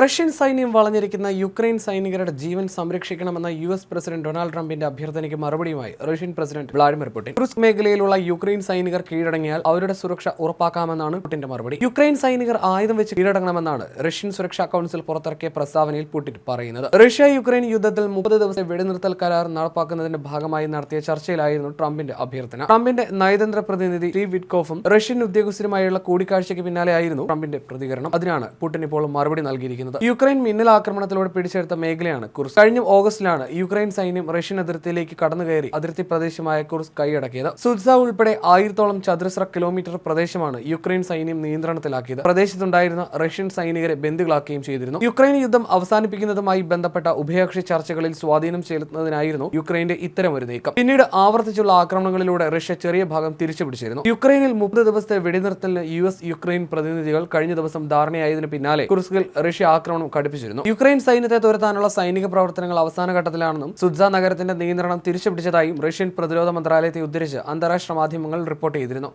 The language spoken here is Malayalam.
റഷ്യൻ സൈന്യം വളഞ്ഞിരിക്കുന്ന യുക്രൈൻ സൈനികരുടെ ജീവൻ സംരക്ഷിക്കണമെന്ന യു എസ് പ്രസിഡന്റ് ഡൊണാൾഡ് ട്രംപിന്റെ അഭ്യർത്ഥനയ്ക്ക് മറുപടിയുമായി Russian president Vladimir Putin. Kursk മേഖലയിലുള്ള യുക്രൈൻ സൈനികർ കീഴടങ്ങിയാൽ അവരുടെ സുരക്ഷ ഉറപ്പാക്കാമെന്നാണ് പുടിന്റെ മറുപടി. യുക്രൈൻ സൈനികർ ആയുധം വെച്ച് കീഴടങ്ങണമെന്നാണ് റഷ്യൻ സുരക്ഷാ കൗൺസിൽ പുറത്തിറക്കിയ പ്രസ്താവനയിൽ പുടിൻ പറയുന്നത്. റഷ്യ യുക്രൈൻ യുദ്ധത്തിൽ മുപ്പത് ദിവസത്തെ വെടിനിർത്തൽ കരാർ നടപ്പാക്കുന്നതിന്റെ ഭാഗമായി നടത്തിയ ചർച്ചയിലായിരുന്നു ട്രംപിന്റെ അഭ്യർത്ഥന. ട്രംപിന്റെ നയതന്ത്ര പ്രതിനിധി സ്റ്റീവ് വിറ്റ്കോഫും റഷ്യൻ ഉദ്യോഗസ്ഥരുമായുള്ള കൂടിക്കാഴ്ചയ്ക്ക് പിന്നാലെയായിരുന്നു ട്രംപിന്റെ പ്രതികരണം. അതിനാണ് പുടിൻ ഇപ്പോൾ മറുപടി നൽകിയിരിക്കുന്നത്. യുക്രൈൻ മിന്നൽ ആക്രമണത്തിലൂടെ പിടിച്ചെടുത്ത മേഖലയാണ് കുർസ് കഴിഞ്ഞ ഓഗസ്റ്റിലാണ് യുക്രൈൻ സൈന്യം റഷ്യൻ അതിർത്തിയിലേക്ക് കടന്നുകയറി അതിർത്തി പ്രദേശമായ കുർസ് കൈയടക്കിയത്. സുത്സ ഉൾപ്പെടെ ആയിരത്തോളം ചതുരശ്ര കിലോമീറ്റർ പ്രദേശമാണ് യുക്രൈൻ സൈന്യം നിയന്ത്രണത്തിലാക്കിയത്. പ്രദേശത്തുണ്ടായിരുന്ന റഷ്യൻ സൈനികരെ ബന്ധുക്കളാക്കുകയും ചെയ്തിരുന്നു. യുക്രൈൻ യുദ്ധം അവസാനിപ്പിക്കുന്നതുമായി ബന്ധപ്പെട്ട ഉഭയകക്ഷി ചർച്ചകളിൽ സ്വാധീനം ചെലുത്തുന്നതിനായിരുന്നു യുക്രൈന്റെ ഇത്തരമൊരു നീക്കം. പിന്നീട് ആവർത്തിച്ചുള്ള ആക്രമണങ്ങളിലൂടെ റഷ്യ ചെറിയ ഭാഗം തിരിച്ചുപിടിച്ചിരുന്നു. യുക്രൈനിൽ മുപ്പത് ദിവസത്തെ വെടിനിർത്തലിന് യു എസ് യുക്രൈൻ പ്രതിനിധികൾ കഴിഞ്ഞ ദിവസം ധാരണയായതിനു പിന്നാലെ കുർസ്കിൽ റഷ്യ ആക്രമണം കടുപ്പിച്ചിരുന്നു. യുക്രൈൻ സൈന്യത്തെ തുരത്താനുള്ള സൈനിക പ്രവർത്തനങ്ങൾ അവസാന ഘട്ടത്തിലാണെന്നും സുദ്സ നഗരത്തിന്റെ നിയന്ത്രണം തിരിച്ചുപിടിച്ചതായും റഷ്യൻ പ്രതിരോധ മന്ത്രാലയത്തെ ഉദ്ധരിച്ച് അന്താരാഷ്ട്ര മാധ്യമങ്ങൾ റിപ്പോർട്ട് ചെയ്തിരുന്നു.